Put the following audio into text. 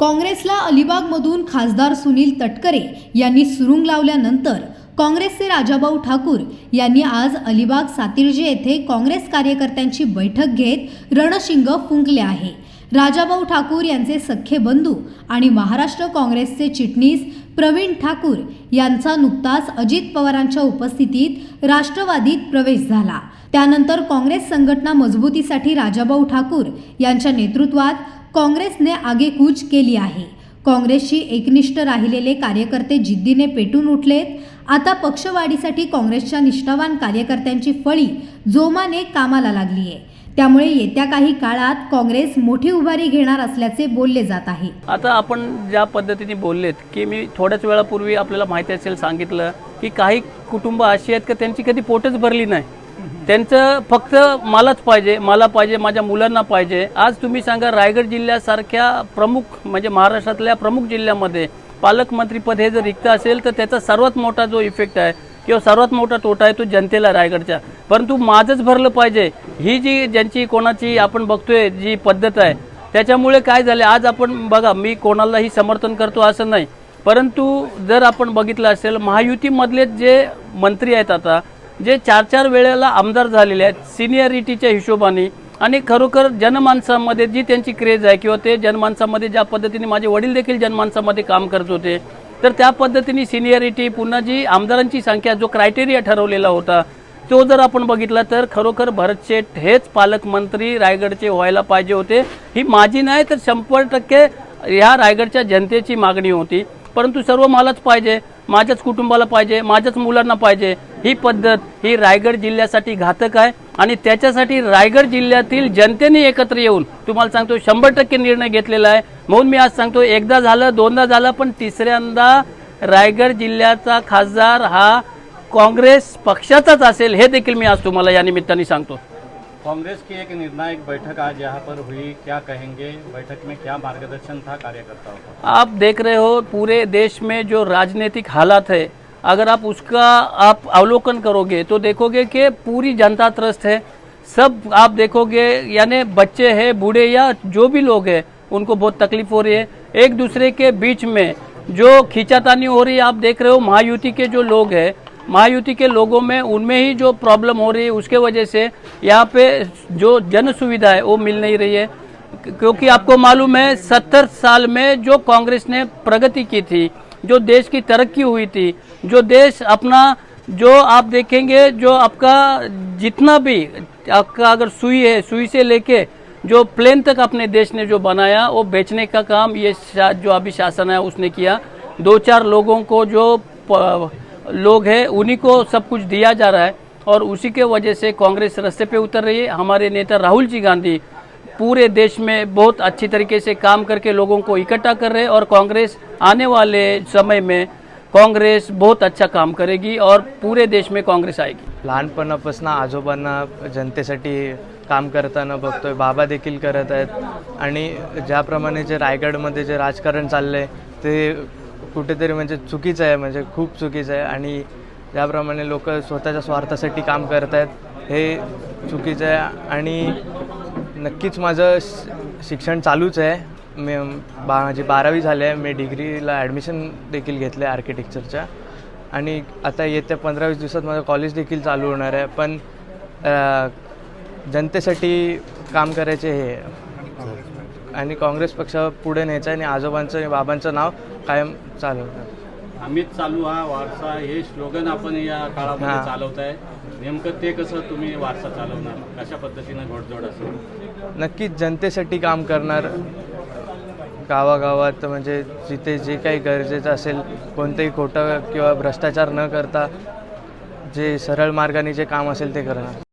काँग्रेसला अलिबागमधून खासदार सुनील तटकरे यांनी सुरुंग लावल्यानंतर काँग्रेसचे राजाभाऊ ठाकूर यांनी आज अलिबाग सातिर्जे येथे काँग्रेस कार्यकर्त्यांची बैठक घेत रणशिंग फुंकले आहे. राजाभाऊ ठाकूर यांचे सख्खे बंधू आणि महाराष्ट्र काँग्रेसचे चिटणीस प्रवीण ठाकूर यांचा नुकताच अजित पवारांच्या उपस्थितीत राष्ट्रवादीत प्रवेश झाला. त्यानंतर काँग्रेस संघटना मजबूतीसाठी राजाभाऊ ठाकूर यांच्या नेतृत्वात काँग्रेसने आगेकूच केली आहे. काँग्रेसशी एकनिष्ठ राहिलेले कार्यकर्ते जिद्दीने पेटून उठलेत. आता पक्षवाढीसाठी काँग्रेसच्या निष्ठावान कार्यकर्त्यांची फळी जोमाने कामाला लागली आहे. त्यामुळे येत्या काही काळात काँग्रेस मोठी उभारी घेणार असल्याचे बोलले जात आहे. आता आपण ज्या पद्धतीने बोललेत की मी थोड्याच वेळापूर्वी आपल्याला माहिती असेल सांगितलं की काही कुटुंब अशी आहेत का त्यांची कधी पोटच भरली नाही? त्यांचं फक्त मलाच पाहिजे मला पाहिजे माझ्या मुलांना पाहिजे. आज तुम्ही सांगा रायगड जिल्ह्यासारख्या प्रमुख म्हणजे महाराष्ट्रातल्या प्रमुख जिल्ह्यामध्ये पालकमंत्रीपद हे जर रिक्त असेल तर त्याचा सर्वात मोठा जो इफेक्ट आहे किंवा सर्वात मोठा तोटा आहे तो जनतेला रायगडच्या परंतु माझंच भरलं पाहिजे. ही जी ज्यांची कोणाची आपण बघतोय जी पद्धत आहे त्याच्यामुळे काय झाले आज आपण बघा मी कोणालाही समर्थन करतो असं नाही. परंतु जर आपण बघितलं असेल महायुतीमधले जे मंत्री आहेत आता जे चार चार वेळेला आमदार झालेले आहेत सिनियरिटीच्या हिशोबाने आणि खरोखर जनमानसामध्ये जी त्यांची क्रेज आहे किंवा ते जनमानसामध्ये ज्या पद्धतीने माझे वडील देखील जनमानसामध्ये काम करत होते तर त्या पद्धतीने सिनियरिटी पुन्हा जी आमदारांची संख्या जो क्रायटेरिया ठरवलेला होता तो जर आपण बघितला तर खरोखर भरत शेठ हेच पालकमंत्री रायगडचे व्हायला पाहिजे होते. ही माझी नाही तर शंभर टक्के ह्या रायगडच्या जनतेची मागणी होती. परंतु सर्व मलाच पाहिजे माझ्याच कुटुंबाला पाहिजे माझ्याच मुलांना पाहिजे. ही पद्धत ही रायगड जिल्ह्यासाठी घातक आहे आणि त्याच्यासाठी रायगड जिल्ह्यातील जनतेने एकत्र येऊन तुम्हाला सांगतो शंभर टक्के निर्णय घेतलेला आहे. म्हणून मी आज सांगतो एकदा झालं दोनदा झालं पण तिसऱ्यांदा रायगड जिल्ह्याचा खासदार हा काँग्रेस पक्षाचाच असेल हे देखील मी आज तुम्हाला या निमित्ताने सांगतो. कांग्रेस की एक निर्णायक बैठक आज यहाँ पर हुई क्या कहेंगे? बैठक में क्या मार्गदर्शन था कार्यकर्ताओं का? आप देख रहे हो पूरे देश में जो राजनीतिक हालात है अगर आप उसका, आप अवलोकन करोगे तो देखोगे कि पूरी जनता त्रस्त है। सब आप देखोगे, यानी बच्चे हैं, बूढ़े या जो भी लोग हैं, उनको बहुत तकलीफ़ हो रही है। एक दूसरे के बीच में जो खींचातानी हो रही है, आप देख रहे हो, महायुति के जो लोग हैं, महायुति के लोगों में उनमें ही जो प्रॉब्लम हो रही है, उसके वजह से यहाँ पे जो जन सुविधा है, वो मिल नहीं रही है। क्योंकि आपको मालूम है, सत्तर साल में जो कांग्रेस ने प्रगति की थी जो देश की तरक्की हुई थी, जो देश अपना, जो आप देखेंगे, जो आपका जितना भी आपका अगर सुई है, सुई से लेके जो प्लेन तक अपने देश ने जो बनाया, वो बेचने का काम ये जो अभी शासन है, उसने किया। दो चार लोगों को जो लोग हैं, उन्हीं को सब कुछ दिया जा रहा है। और उसी के वजह से कांग्रेस रास्ते पे उतर रही है। हमारे नेता राहुल जी गांधी पूरे देश में बहुत अच्छी तरीके से काम करके लोगों को इकट्ठा कर रहे और कांग्रेस आने वाले समय में कांग्रेस बहुत अच्छा काम करेगी और पूरे देश में कांग्रेस आएगी। लहानपणापासून आजोबांना जनतेसाठी काम करताना बघतोय बाबा देखील करत आहेत. आणि ज्याप्रमाणे जे रायगडमध्ये जे राजकारण चाललं आहे ते कुठेतरी म्हणजे चुकीचं आहे म्हणजे खूप चुकीचं आहे. आणि ज्याप्रमाणे लोक स्वतःच्या स्वार्थासाठी काम करत आहेत हे चुकीचं आहे. आणि नक्कीच माझं श- शिक्षण चालूच आहे. मी बा माझी बारावी झाली आहे. मी डिग्रीला ॲडमिशन देखील घेतलं आहे आर्किटेक्चरच्या आणि आता येत्या पंधरा वीस दिवसात माझं कॉलेज देखील चालू होणार आहे. पण जनतेसाठी काम करायचे हे. आणि काँग्रेस पक्ष पुढे न्यायचं आणि आजोबांचं आणि बाबांचं नाव कायम चालवणार अमित चालू हा वारसा. हे स्लोगन आपण या काळामध्ये. चालवत आहे नेमकं ते कसं तुम्ही वारसा चालवणार? कशा पद्धतीनं घोडजोड असेल नक्कीच जनतेसाठी काम करणार. गावागावात म्हणजे जिथे जे काही गरजेचं असेल कोणतंही खोटं किंवा भ्रष्टाचार न करता जे सरळ मार्गाने जे काम असेल ते करणार.